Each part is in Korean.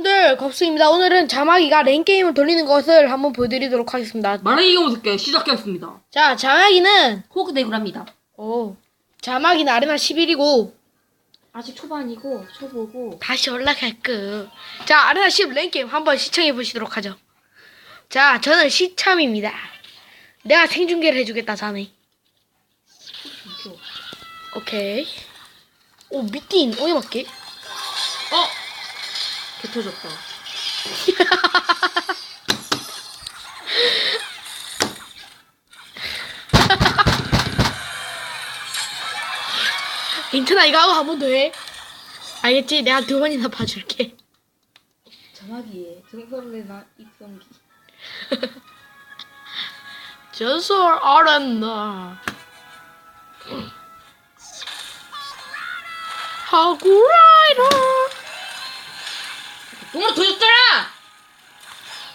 여러분들 겁수입니다. 오늘은 자마기가 랭 게임을 돌리는 것을 한번 보여드리도록 하겠습니다. 말하기 경우스게 시작하겠습니다. 자, 자마기는 호그 대구랍니다. 오 자마기는 아레나 11이고 아직 초반이고 초보고 다시 올라갈 거. 자, 아레나 10 랭 게임 한번 시청해 보시도록 하죠. 자, 저는 시참입니다. 내가 생중계를 해주겠다, 자네. 오케이. 오, 미띠인 어디 맞게? 어? 개 터졌다. 괜찮아, 이거 하고 한번 더 해. 알겠지? 내가 두 번이나 봐줄게. 전화기에 등설레나 입성기. 전설 아레나. 하구라이더.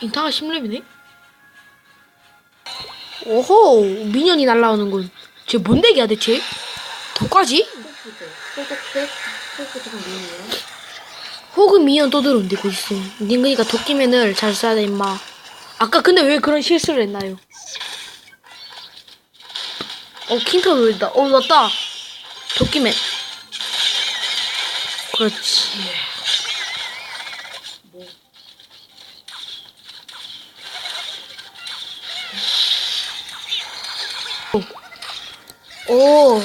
인타가 10렙이네? 오호, 미니언이 날라오는군. 쟤 뭔 덱이야, 대체? 독까지? 호그 미니언 또 들어온대, 고 있어. 닌 그니까 도끼맨을 잘 써야 돼, 임마. 아까 근데 왜 그런 실수를 했나요? 어, 킨터 놀다. 어, 났다. 도끼맨. 그렇지. 오.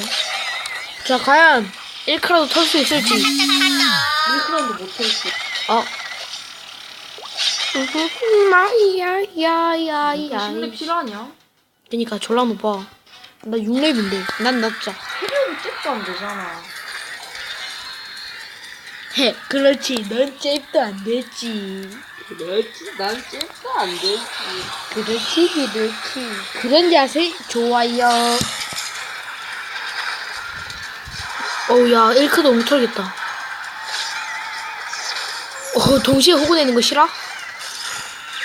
자, 과연 1크라도 털수 있을지. 1크라운드 못 터졌어. 어. 마이야, 야, 야, 야. 10렙 실화냐? 그니까 졸라 높아. 나 6렙인데. 난 낮자. 해변이 잽도 안 되잖아. 헤, 그렇지. 넌 잽도 안 됐지. 그렇지, 난 잽도 안 되지. 그렇지, 그렇지. 그런 자세 좋아요. 어우, 야, 1크도 못 털겠다. 어, 동시에 호구 내는 거 싫어?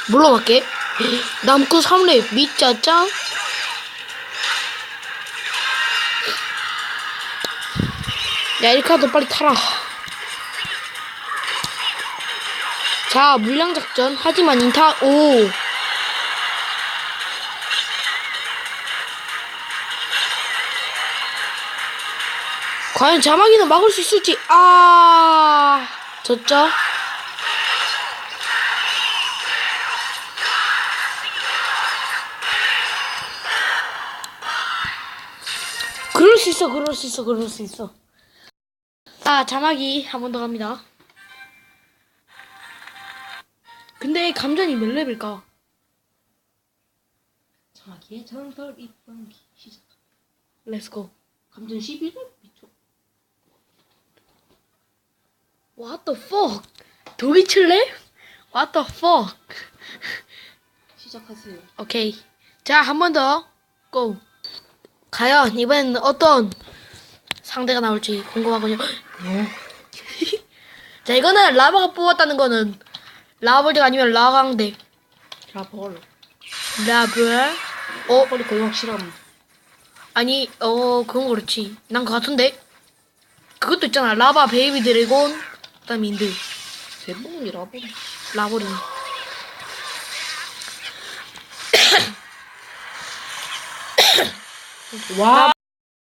물러갈게. 남구 3렙, 밑자짱. 야, 1카도 빨리 타라. 자, 물량 작전. 하지만 인타, 오. 과연 자막이는 막을 수 있을지, 아, 졌죠? 그럴 수 있어, 그럴 수 있어, 그럴 수 있어. 아, 자막이 한 번 더 갑니다. 근데 감전이 몇 렙일까? 자기의 전설 입성기 시작. 렛츠고. 감전 11렙? 미쳐. What the fuck? 독이 칠래? What the fuck? 시작하세요. 오케이. 자, 한 번 더. 고. 과연 이번에는 어떤 상대가 나올지 궁금하군요. 자, 이거는 라바가 뽑았다는 거는 라벌덱 아니면 라강덱. 라벌. 라벌. 어, 빨리 거의 확실함. 아니, 어, 그건 그렇지. 난 그거 같은데. 그것도 있잖아. 라바 베이비 드래곤. 그다음에 인드. 대부분이 라벌. 라버린. 와.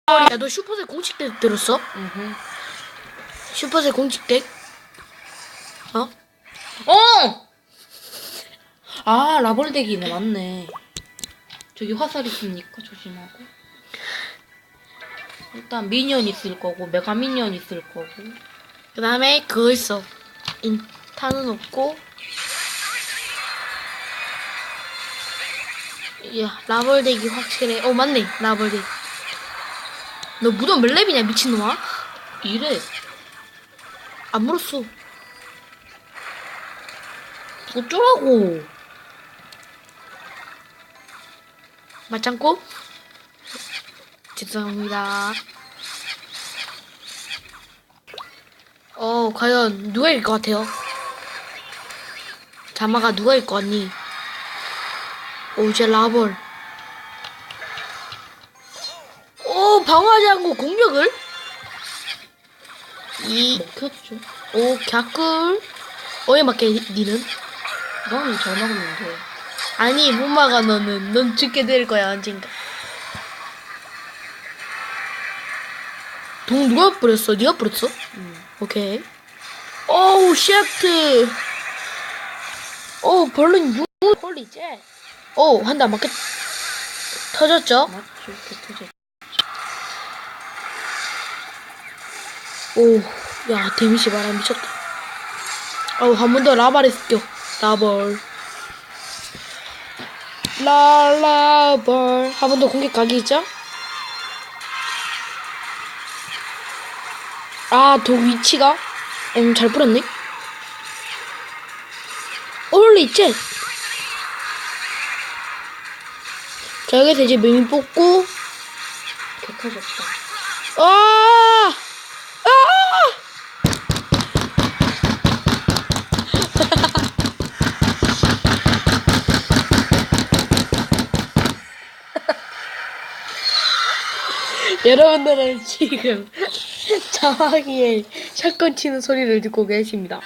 야, 너 슈퍼셀 공식덱 들었어? 슈퍼셀 공식덱? 어? 어! 아, 라벌덱이네, 맞네. 저기 화살 있으니까 조심하고. 일단 미니언 있을 거고, 메가 미니언 있을 거고. 그 다음에 그거 있어. 인타는 없고. 야, 라벌덱이 확실해. 어, 맞네. 라벌덱. 너 무덤 몇 렙이냐, 미친놈아? 이래. 안 물었어. 어쩌라고. 맞짱고? 죄송합니다. 어, 과연 누가 이길 것 같아요? 자마가 누가 이길 것 같니? 오, 이제 라벌. 오, 방어하지 않고 공격을? 이, 먹혔죠. 오, 갸꿀. 어에 맞게 니는? 나는 잘 막았는데. 아니 못 막아 너는 넌 죽게 될 거야 언젠가 동 누가 뿌렸어? 네가 뿌렸어? 응. 오케이 오우 셰프트 오 벌룬 유 홀리 쟤오 한대 맞게 터졌죠? 맞죠? 개터져. 오야 데미지 봐라 미쳤다 어우 한 번 더 라발에 껴 라벌 라라벌 한 번 더 공격 각이 있죠? 아독 위치가 음, 잘 뿌렸네 홀리 쉣자 여기서 이제 메미 뽑고 개터졌다. 아! 아! 여러분들은 지금 자막이에 샷건 치는 소리를 듣고 계십니다.